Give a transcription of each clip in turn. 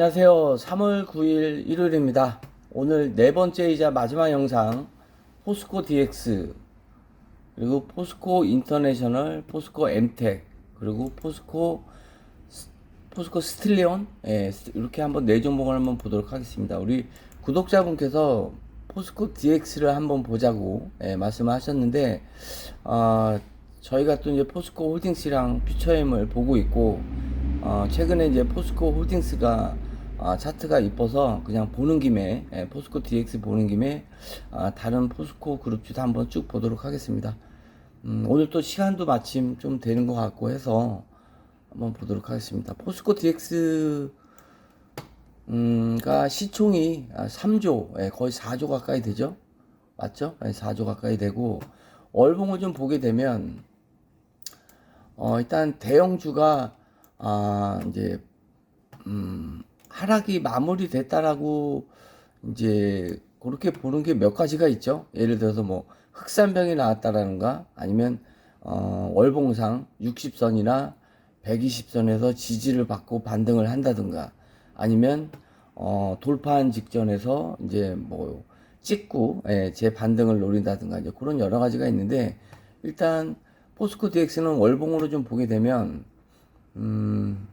안녕하세요. 3월 9일 일요일입니다. 오늘 네 번째이자 마지막 영상 포스코 DX 그리고 포스코 인터내셔널, 포스코 엠텍 그리고 포스코 스- 포스코 스틸리온 예, 스- 이렇게 한번 네 종목을 한번 보도록 하겠습니다. 우리 구독자분께서 포스코 DX를 한번 보자고 예, 말씀하셨는데 아, 저희가 또 이제 포스코 홀딩스랑 퓨처엠을 보고 있고 어, 최근에 이제 포스코 홀딩스가 아, 차트가 이뻐서 그냥 보는 김에 예, 포스코 DX 보는 김에 아, 다른 포스코 그룹주도 한번 쭉 보도록 하겠습니다. 음, 오늘 또 시간도 마침 좀 되는 것 같고 해서 한번 보도록 하겠습니다. 포스코 DX 음,가 시총이 아, 3조, 예, 거의 4조 가까이 되죠? 맞죠? 예, 4조 가까이 되고 월봉을 좀 보게 되면 어, 일단 대형주가 아, 이제 음, 하락이 마무리됐다라고 이제 그렇게 보는 게 몇 가지가 있죠. 예를 들어서 뭐 흑산병이 나왔다라는가 아니면 어, 월봉상 60선이나 120선에서 지지를 받고 반등을 한다든가 아니면 어, 돌파한 직전에서 이제 뭐 찍고 예, 제 반등을 노린다든가 이제 그런 여러 가지가 있는데 일단 포스코 DX는 월봉으로 좀 보게 되면 음,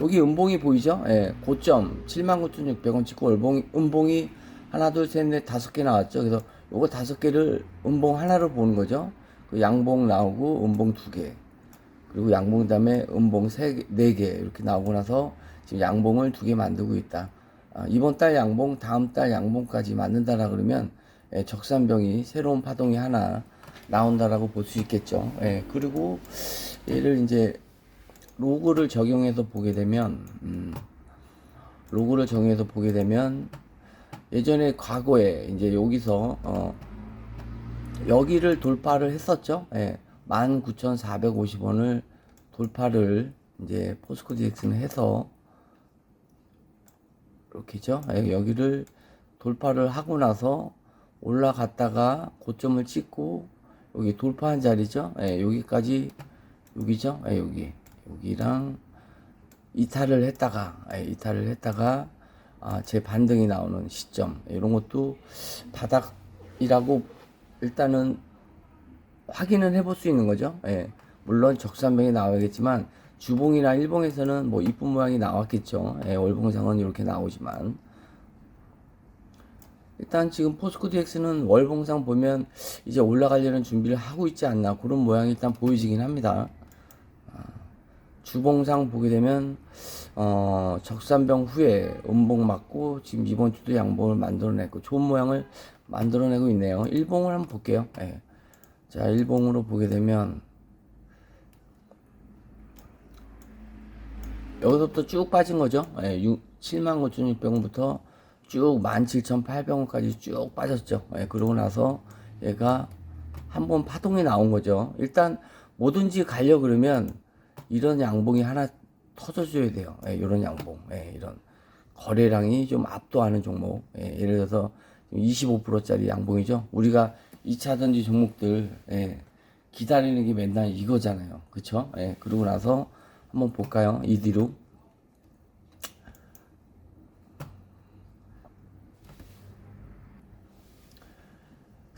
여기 음봉이 보이죠? 예, 고점 79,600원 찍고 월봉 음봉이 하나 둘 셋 넷 다섯 개 나왔죠. 그래서 요거 다섯 개를 음봉 하나로 보는 거죠. 그 양봉 나오고 음봉 두 개. 그리고 양봉 다음에 음봉 세 개, 네개 이렇게 나오고 나서 지금 양봉을 두 개 만들고 있다. 아, 이번 달 양봉, 다음 달 양봉까지 만든다라 그러면 예, 적산병이 새로운 파동이 하나 나온다라고 볼 수 있겠죠. 예, 그리고 얘를 이제 로그를 적용해서 보게 되면 음, 로그를 적용해서 보게 되면 예전에 과거에 이제 여기서 어, 여기를 돌파를 했었죠. 예, 19,450원을 돌파를 이제 포스코 DX는 해서 이렇게죠. 예, 여기를 돌파를 하고 나서 올라갔다가 고점을 찍고 여기 돌파한 자리죠. 예, 여기까지 여기죠. 예, 여기 여기랑 이탈을 했다가 예, 이탈을 했다가 아, 제 반등이 나오는 시점 이런 것도 바닥이라고 일단은 확인은 해볼 수 있는 거죠. 예. 물론 적산병이 나와야겠지만 주봉이나 일봉에서는 뭐 이쁜 모양이 나왔겠죠. 예, 월봉상은 이렇게 나오지만 일단 지금 포스코 DX는 월봉상 보면 이제 올라가려는 준비를 하고 있지 않나 그런 모양이 일단 보여지긴 합니다. 아, 주봉상 보게 되면 어, 적산병 후에 음봉 맞고 지금 이번 주도 양봉을 만들어냈고 좋은 모양을 만들어내고 있네요. 일봉을 한번 볼게요. 예. 자, 일봉으로 보게 되면 여기서부터 쭉 빠진 거죠. 예, 79,600원부터 쭉 17,800원까지 쭉 빠졌죠. 예, 그러고 나서 얘가 한번 파동이 나온 거죠. 일단 뭐든지 가려 그러면 이런 양봉이 하나 터져줘야 돼요. 예, 이런 양봉, 예, 이런 거래량이 좀 압도하는 종목. 예, 예를 들어서 25%짜리 양봉이죠. 우리가 2차전지 종목들 예, 기다리는 게 맨날 이거잖아요. 그쵸? 예, 그러고 나서 한번 볼까요? 이 뒤로.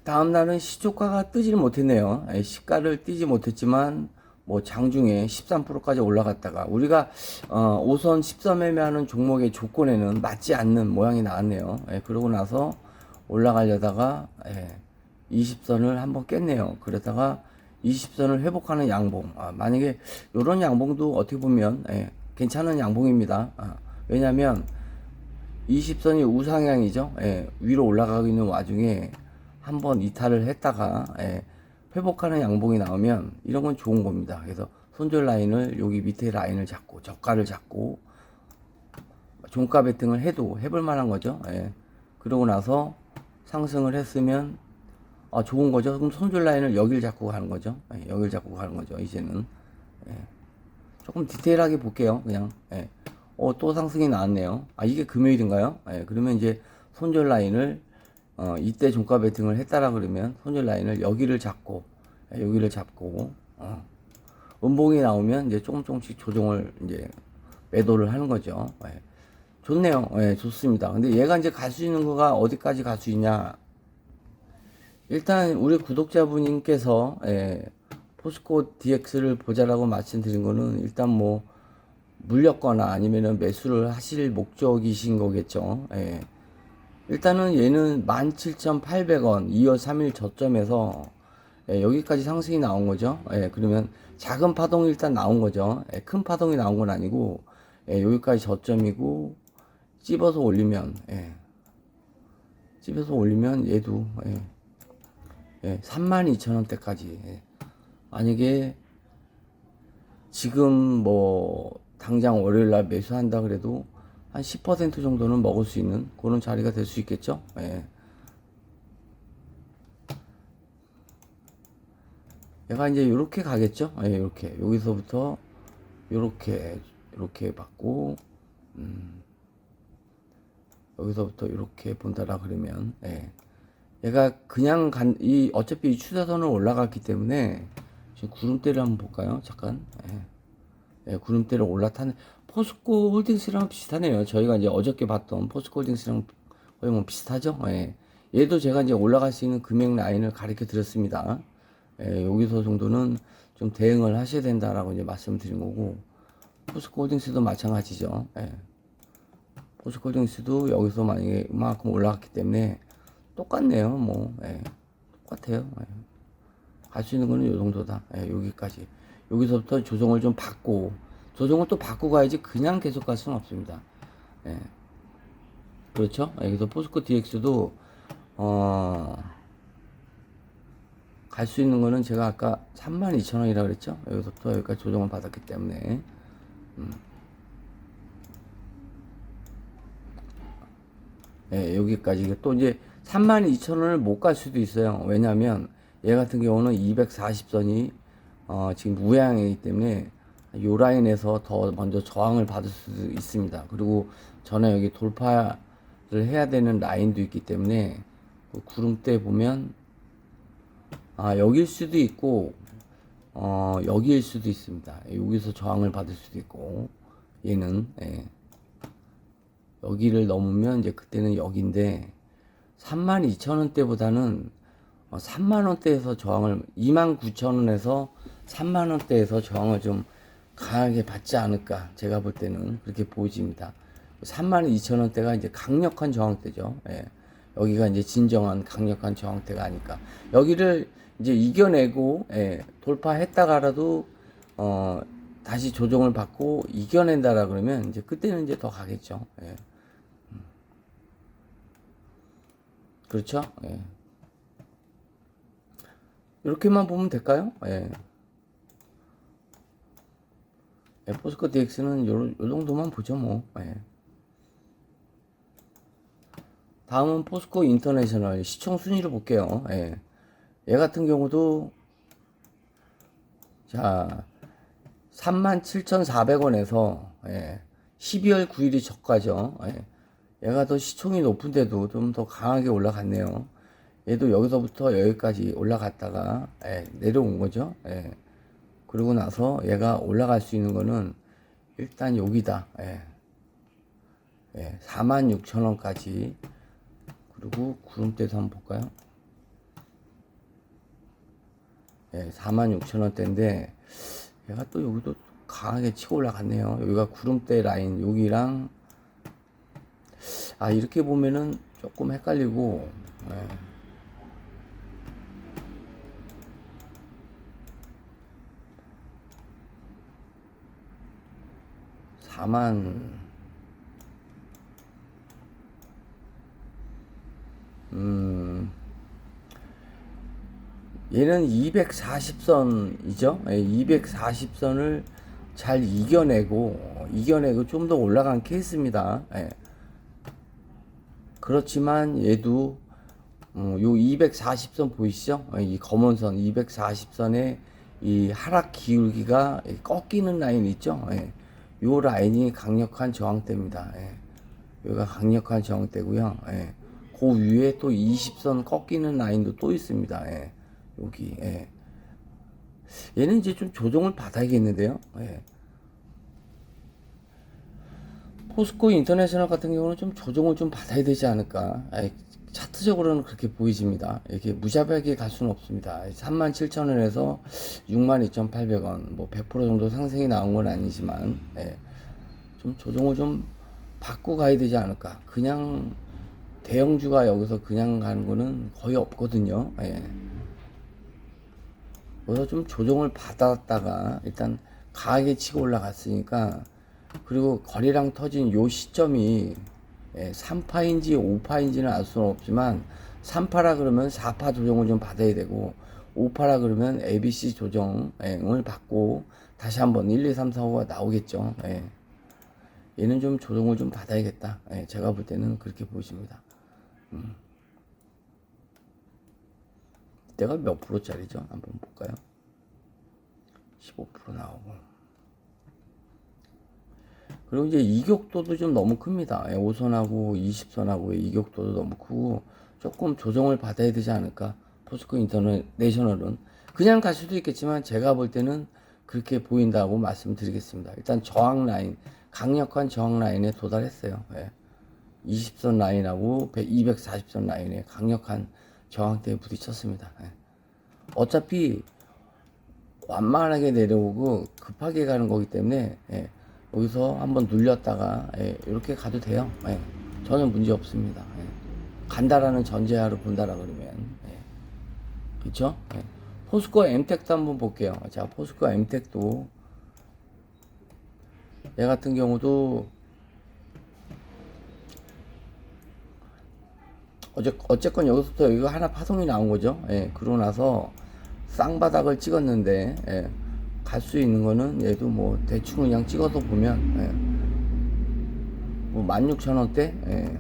다음 날은 시초가가 뜨지를 못했네요. 예, 시가를 띄지 못했지만 뭐 장중에 13%까지 올라갔다가 우리가 어, 5선 10선 매매하는 종목의 조건에는 맞지 않는 모양이 나왔네요. 예, 그러고 나서 올라가려다가 예, 20선을 한번 깼네요. 그러다가 20선을 회복하는 양봉. 아, 만약에 이런 양봉도 어떻게 보면 예, 괜찮은 양봉입니다. 아, 왜냐하면 20선이 우상향이죠. 예, 위로 올라가고 있는 와중에 한번 이탈을 했다가 예, 회복하는 양봉이 나오면 이런 건 좋은 겁니다. 그래서 손절 라인을 여기 밑에 라인을 잡고 저가를 잡고 종가 베팅을 해도 해볼 만한 거죠. 예. 그러고 나서 상승을 했으면 아, 좋은 거죠. 그럼 손절 라인을 여길 잡고 가는 거죠. 예, 여길 잡고 가는 거죠. 이제는 예. 조금 디테일하게 볼게요. 그냥 예. 어, 또 상승이 나왔네요. 아 이게 금요일인가요? 예, 그러면 이제 손절 라인을 어, 이때 종가 베팅을 했다라 그러면 손절 라인을 여기를 잡고 예, 여기를 잡고 어, 음봉이 나오면 이제 조금 조금씩 조정을 이제 매도를 하는 거죠. 예. 좋네요. 예, 좋습니다. 근데 얘가 이제 갈 수 있는 거가 어디까지 갈 수 있냐? 일단 우리 구독자분님께서 예, 포스코 DX를 보자라고 말씀드린 거는 일단 뭐 물렸거나 아니면은 매수를 하실 목적이신 거겠죠. 예. 일단은 얘는 17,800원 2월 3일 저점에서 예, 여기까지 상승이 나온 거죠. 예, 그러면 작은 파동이 일단 나온 거죠. 예, 큰 파동이 나온 건 아니고 예, 여기까지 저점이고 찝어서 올리면 예, 찝어서 올리면 얘도 예, 예, 32,000원대까지 예. 만약에 지금 뭐 당장 월요일 날 매수한다 그래도 한 10% 정도는 먹을 수 있는 그런 자리가 될 수 있겠죠. 예. 얘가 이제 이렇게 가겠죠. 예, 이렇게 여기서부터 이렇게 이렇게 받고 음, 여기서부터 이렇게 본다라 그러면 예. 얘가 그냥 간 이 어차피 이 추세선을 올라갔기 때문에 지금 구름대를 한번 볼까요? 잠깐. 예. 예, 구름대를 올라타는 포스코 홀딩스랑 비슷하네요. 저희가 이제 어저께 봤던 포스코 홀딩스랑 거의 뭐 비슷하죠. 예. 얘도 제가 이제 올라갈 수 있는 금액 라인을 가르쳐 드렸습니다. 예, 여기서 정도는 좀 대응을 하셔야 된다라고 이제 말씀드린 거고 포스코 홀딩스도 마찬가지죠. 예. 포스코 홀딩스도 여기서 만약에 이만큼 올라갔기 때문에 똑같네요. 뭐 예. 똑같아요. 예. 갈수 있는 거는 요 정도다. 예, 여기까지. 여기서부터 조정을 좀 받고 조정을 또 받고 가야지 그냥 계속 갈 수는 없습니다. 예. 그렇죠? 여기서 포스코 DX도 어, 갈 수 있는 거는 제가 아까 32,000원이라고 그랬죠? 여기서부터 여기까지 조정을 받았기 때문에 음. 예, 여기까지 또 이제 32,000원을 못 갈 수도 있어요. 왜냐하면 얘 같은 경우는 240선이 어, 지금 우양이기 때문에 요 라인에서 더 먼저 저항을 받을 수도 있습니다. 그리고 전에 여기 돌파를 해야 되는 라인도 있기 때문에 그 구름대 보면 아 여기일 수도 있고 어 여기일 수도 있습니다. 여기서 저항을 받을 수도 있고 얘는 예. 여기를 넘으면 이제 그때는 여기인데 32,000원대보다는 어, 3만원대에서 저항을 29,000원에서 3만 원대에서 저항을 좀 강하게 받지 않을까 제가 볼 때는 그렇게 보여집니다 32,000원대가 이제 강력한 저항대죠 예. 여기가 이제 진정한 강력한 저항대가 아닐까 여기를 이제 이겨내고 예, 돌파했다가라도 어, 다시 조정을 받고 이겨낸다라 그러면 이제 그때는 이제 더 가겠죠 예. 음. 그렇죠 예. 이렇게만 보면 될까요? 예. 예, 포스코 DX는 요, 요 정도만 보죠, 뭐. 예. 다음은 포스코 인터내셔널 시총 순위를 볼게요. 예. 얘 같은 경우도 자 37,400원에서 예. 12월 9일이 저가죠. 예. 얘가 더 시총이 높은데도 좀 더 강하게 올라갔네요. 얘도 여기서부터 여기까지 올라갔다가 예, 내려온 거죠. 예. 그러고 나서 얘가 올라갈 수 있는 거는 일단 여기다. 예. 예, 46,000원까지. 그리고 구름대도 한번 볼까요? 예, 46,000원대인데 얘가 또 여기도 강하게 치고 올라갔네요. 여기가 구름대 라인 여기랑 아 이렇게 보면은 조금 헷갈리고 예. 4만 음 얘는 240선이죠. 240선을 잘 이겨내고 이겨내고 좀 더 올라간 케이스입니다. 예. 그렇지만 얘도 음, 요 240선 보이시죠? 예, 이 검은 선 240선의 이 하락 기울기가 꺾이는 라인 있죠? 예. 요 라인이 강력한 저항대입니다. 예. 여기가 강력한 저항대고요. 예. 그 위에 또 20선 꺾이는 라인도 또 있습니다. 예. 여기. 예. 얘는 이제 좀 조정을 받아야겠는데요. 예. 포스코 인터내셔널 같은 경우는 좀 조정을 좀 받아야 되지 않을까. 아이, 차트적으로는 그렇게 보이집니다. 이렇게 무자비하게 갈 수는 없습니다. 37,000원에서 62,800원, 뭐 100% 정도 상승이 나온 건 아니지만, 예, 좀 조정을 좀 받고 가야 되지 않을까. 그냥 대형주가 여기서 그냥 가는 거는 거의 없거든요. 예. 그래서 좀 조정을 받았다가 일단 강하게 치고 올라갔으니까 그리고 거리랑 터진 요 시점이 예, 3파인지 5파인지는 알 수는 없지만 3파라 그러면 4파 조정을 좀 받아야 되고 5파라 그러면 ABC 조정을 받고 다시 한번 1, 2, 3, 4, 5가 나오겠죠. 예. 얘는 좀 조정을 좀 받아야겠다. 예, 제가 볼 때는 그렇게 보입니다. 음. 이때가 몇 프로짜리죠? 한번 볼까요? 15% 나오고. 그리고 이제 이격도도 좀 너무 큽니다. 예, 5선하고 20선하고의 이격도도 너무 크고 조금 조정을 받아야 되지 않을까. 포스코 인터내셔널은 그냥 갈 수도 있겠지만 제가 볼 때는 그렇게 보인다고 말씀드리겠습니다. 일단 저항 라인, 강력한 저항 라인에 도달했어요. 예. 20선 라인하고 240선 라인에 강력한 저항대에 부딪혔습니다. 예. 어차피 완만하게 내려오고 급하게 가는 거기 때문에 예. 여기서 한번 눌렸다가 예, 이렇게 가도 돼요. 예. 전혀 문제 없습니다. 예. 간다라는 전제하로 본다라 그러면 예. 그렇죠? 예. 포스코 엠텍도 한번 볼게요. 자, 포스코 엠텍도 얘 같은 경우도 어제 어쨌건 여기서부터 이거 하나 파송이 나온 거죠. 예. 그러고 나서 쌍바닥을 찍었는데 예. 갈 수 있는 거는 얘도 뭐 대충 그냥 찍어서 보면 예. 뭐 16,000원대 예.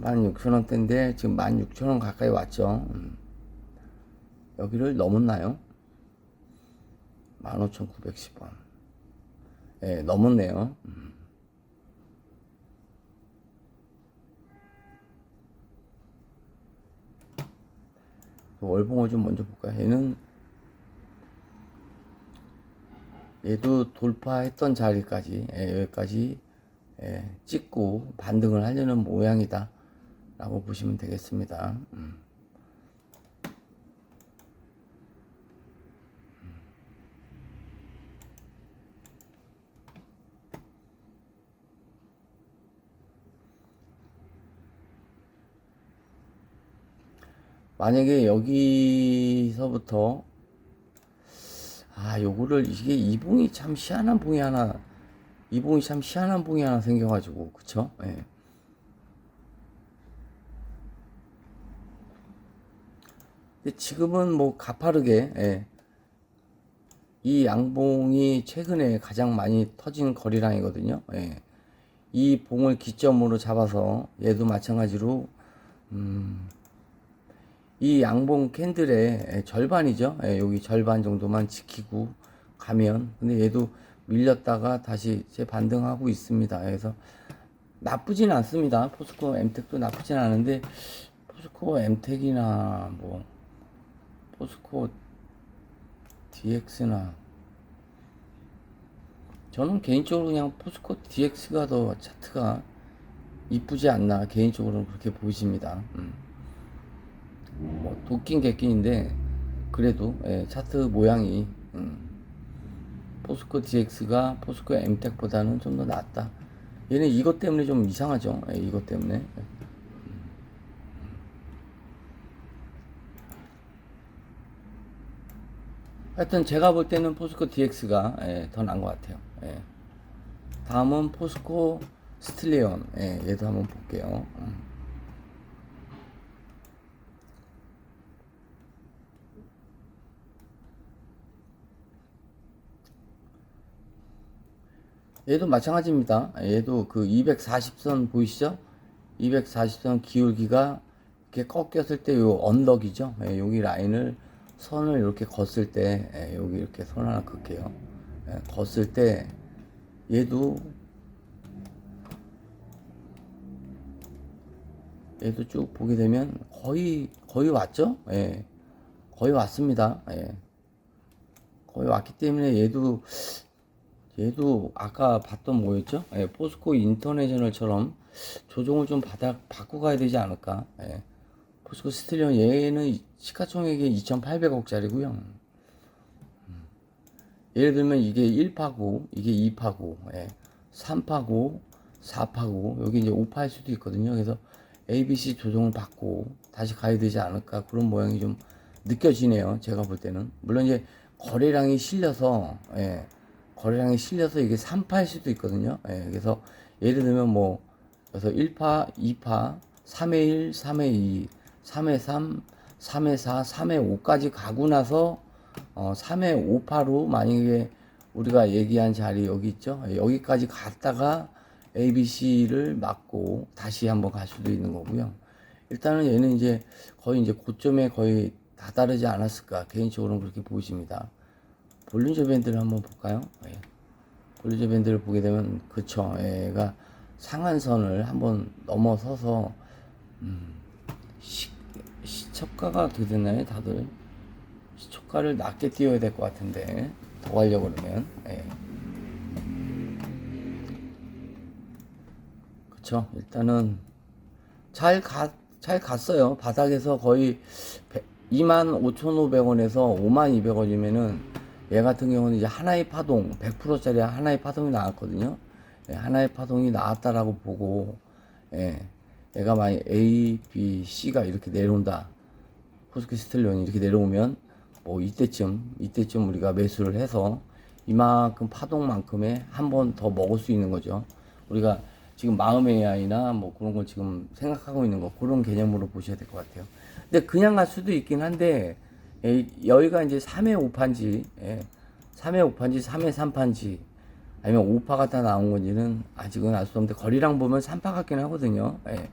16,000원대인데 지금 16,000원 가까이 왔죠. 음. 여기를 넘었나요? 15,910원. 예, 넘었네요. 음. 월봉을 좀 먼저 볼까요? 얘는 얘도 돌파했던 자리까지 예, 여기까지 예, 찍고 반등을 하려는 모양이다 라고 보시면 되겠습니다. 음. 만약에 여기서부터 아 요거를 이게 이봉이 참 희한한 봉이 하나 이봉이 참 희한한 봉이 하나 생겨가지고 그쵸? 예. 근데 지금은 뭐 가파르게 예. 이 양봉이 최근에 가장 많이 터진 거리랑이거든요. 예. 이 봉을 기점으로 잡아서 얘도 마찬가지로 음, 이 양봉 캔들의 절반이죠. 예, 여기 절반 정도만 지키고 가면 근데 얘도 밀렸다가 다시 재반등하고 있습니다. 그래서 나쁘진 않습니다. 포스코 엠텍도 나쁘진 않은데 포스코 엠텍이나 뭐 포스코 DX나 저는 개인적으로 그냥 포스코 DX가 더 차트가 이쁘지 않나 개인적으로는 그렇게 보이십니다. 음. 뭐 도끼인 객끼인데 그래도 예, 차트 모양이 음, 포스코 DX가 포스코 엠텍보다는 좀 더 낫다. 얘는 이것 때문에 좀 이상하죠. 예, 이것 때문에. 하여튼 제가 볼 때는 포스코 DX가 예, 더 나은 것 같아요. 예. 다음은 포스코 스틸리온. 예, 얘도 한번 볼게요. 얘도 마찬가지입니다. 얘도 그 240선 보이시죠? 240선 기울기가 이렇게 꺾였을 때 요 언덕이죠. 예, 여기 라인을 선을 이렇게 걷을 때 예, 여기 이렇게 선 하나 긋게요. 예, 걷을 때 얘도 얘도 쭉 보게 되면 거의 거의 왔죠. 예, 거의 왔습니다. 예, 거의 왔기 때문에 얘도 얘도 아까 봤던 뭐였죠? 예, 포스코 인터내셔널처럼 조정을 좀 받아, 받고 가야 되지 않을까? 예. 포스코 스틸리온 얘는 시가총액이 2,800억짜리고요. 예를 들면 이게 1파고, 이게 2파고, 예. 3파고, 4파고, 여기 이제 5파일 수도 있거든요. 그래서 ABC 조정을 받고 다시 가야 되지 않을까 그런 모양이 좀 느껴지네요. 제가 볼 때는. 물론 이제 거래량이 실려서, 예. 거래량이 실려서 이게 3파일 수도 있거든요. 예. 그래서 예를 들면 뭐, 그래서 1파, 2파, 3회 1, 3회 2, 3회 3, 3회 4, 3회 5까지 가고 나서 어, 3회 5파로 만약에 우리가 얘기한 자리 여기 있죠? 여기까지 갔다가 ABC를 맞고 다시 한번 갈 수도 있는 거고요. 일단은 얘는 이제 거의 이제 고점에 거의 다다르지 않았을까 개인적으로는 그렇게 보입니다. 볼린저 밴드를 한번 볼까요? 예. 볼린저 밴드를 보게 되면 그쵸 얘가 상한선을 한번 넘어서서 음, 시, 시초가가 어떻게 되나요 다들 시초가를 낮게 띄워야 될 것 같은데 더 가려고 그러면 예. 그쵸 일단은 잘 가, 잘 갔어요 바닥에서 거의 25,500원에서 55,200원이면은 얘 같은 경우는 이제 하나의 파동 100%짜리 하나의 파동이 나왔거든요 예, 하나의 파동이 나왔다라고 보고 예, 얘가 만약 A, B, C가 이렇게 내려온다 코스피 스텔리온이 이렇게 내려오면 뭐 이때쯤 이때쯤 우리가 매수를 해서 이만큼 파동만큼의 한 번 더 먹을 수 있는 거죠. 우리가 지금 마음 AI나 뭐 그런 걸 지금 생각하고 있는 거 그런 개념으로 보셔야 될 것 같아요. 근데 그냥 갈 수도 있긴 한데 에, 여기가 이제 3회 5판지, 예, 3회 5판지, 3회 3판지 아니면 5파가 다 나온 건지는 아직은 알 수 없는데 거리랑 보면 3파 같긴 하거든요. 예.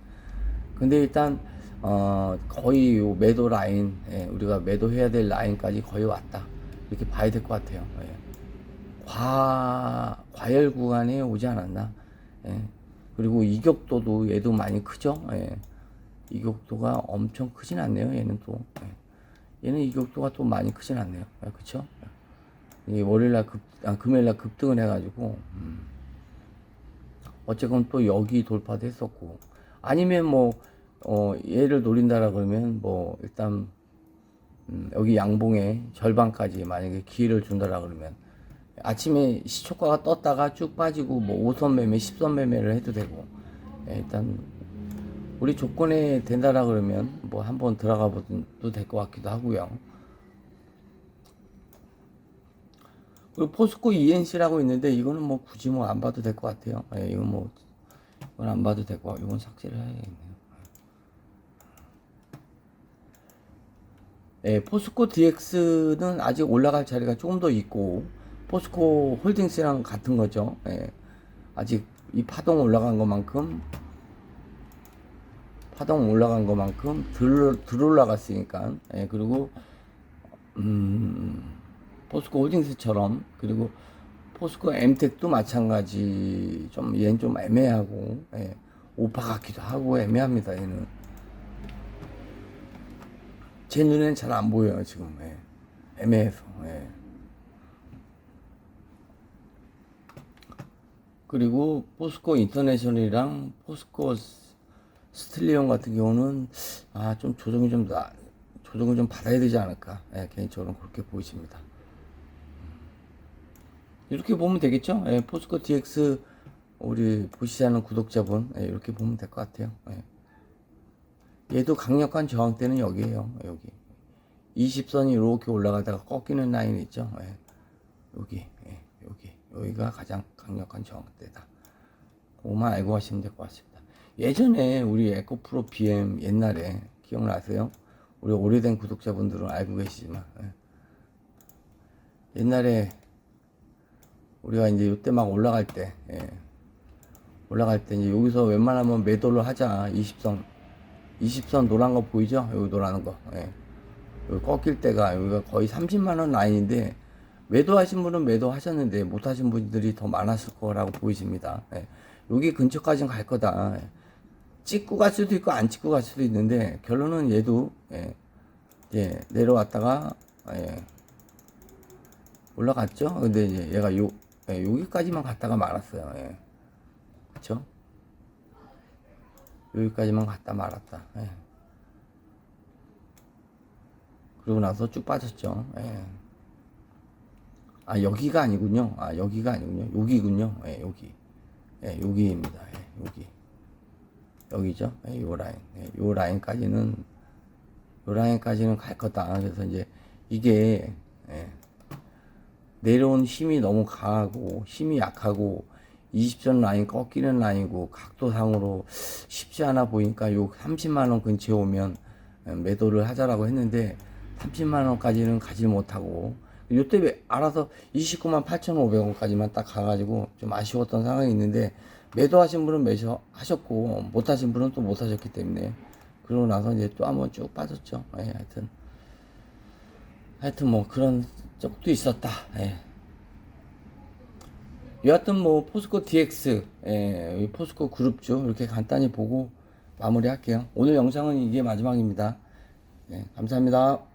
근데 일단 어, 거의 요 매도 라인, 예, 우리가 매도해야 될 라인까지 거의 왔다. 이렇게 봐야 될 것 같아요. 예. 과, 과열 구간에 오지 않았나. 예. 그리고 이격도도 얘도 많이 크죠. 예. 이격도가 엄청 크진 않네요. 얘는 또. 예. 얘는 이 격도가 또 많이 크진 않네요. 예, 그쵸? 이 월요일날 급, 아, 금요일날 급등을 해가지고, 음. 어쨌건 또 여기 돌파도 했었고, 아니면 뭐, 어, 얘를 노린다라 그러면 뭐 일단 음, 여기 양봉의 절반까지 만약에 기회를 준다라 그러면 아침에 시초가가 떴다가 쭉 빠지고 뭐 5선 매매, 10선 매매를 해도 되고 예, 일단 우리 조건에 된다라 그러면 뭐 한번 들어가 봐도 될 것 같기도 하고요. 그리고 포스코 ENC라고 있는데 이거는 뭐 굳이 뭐 안 봐도 될 것 같아요. 예, 이건 뭐 이건 안 봐도 될 것 같고 이건 삭제를 해야겠네요. 예, 포스코 DX는 아직 올라갈 자리가 조금 더 있고 포스코 홀딩스랑 같은 거죠. 예, 아직 이 파동 올라간 것만큼 파동 올라간 것만큼 들, 들 올라갔으니까 예, 그리고 음, 포스코 홀딩스처럼 그리고 포스코 엠텍도 마찬가지 좀 얘는 좀 애매하고 예, 오파 같기도 하고 애매합니다 얘는 제 눈에는 잘 안 보여요 지금 예. 애매해서 예. 그리고 포스코 인터내셔널이랑 포스코 스틸리온 같은 경우는 아 좀 조정이 좀 나, 조정을 좀 받아야 되지 않을까 예, 개인적으로 그렇게 보이십니다 이렇게 보면 되겠죠 예, 포스코 DX 우리 않은 구독자분 예, 이렇게 보면 될 것 같아요 예. 얘도 강력한 저항대는 여기에요. 여기. 20선이 이렇게 올라가다가 꺾이는 라인 있죠. 예. 여기, 예. 여기. 여기가 가장 강력한 저항대다. 그거만 알고 하시면 될 것 같습니다. 예전에 우리 에코프로 BM 옛날에 기억나세요? 우리 오래된 구독자분들은 알고 계시지만 예. 옛날에 우리가 이제 이때 막 올라갈 때 예. 올라갈 때 이제 여기서 웬만하면 매도를 하자 20선 20선 노란 거 보이죠? 여기 노란 거. 예. 여기 꺾일 때가 여기가 거의 30만 원 라인인데 매도하신 분은 매도하셨는데 못하신 분들이 더 많았을 거라고 보이십니다. 예. 여기 근처까지는 갈 거다. 예. 찍고 갈 수도 있고 안 찍고 갈 수도 있는데 결론은 얘도 예. 예. 내려왔다가 예. 올라갔죠. 근데 이제 얘가 요 예, 여기까지만 갔다가 말았어요. 예. 그쵸? 여기까지만 갔다 말았다. 예. 그러고 나서 쭉 빠졌죠. 예. 아 여기가 아니군요. 아 여기가 아니군요. 여기군요. 예, 여기. 예, 여기입니다. 예, 여기. 여기죠. 예, 요 라인. 예, 요 라인까지는 요 라인까지는 갈 거다. 그래서 이제 이게 예, 내려온 힘이 너무 강하고 힘이 약하고 20전 라인 꺾이는 라인이고 각도상으로 쉽지 않아 보니까 요 30만 원 근처에 오면 예, 매도를 하자라고 했는데 30만 원까지는 가지 못하고 요때 왜 알아서 29만 8,500원까지만 딱 가가지고 좀 아쉬웠던 상황이 있는데 매도하신 분은 매도 하셨고 못하신 분은 또 못하셨기 때문에 그러고 나서 이제 또 한번 쭉 빠졌죠. 예, 하여튼 하여튼 뭐 그런 적도 있었다. 예. 여하튼 뭐 포스코 DX, 예, 이 포스코 그룹주 이렇게 간단히 보고 마무리할게요. 오늘 영상은 이게 마지막입니다. 예, 감사합니다.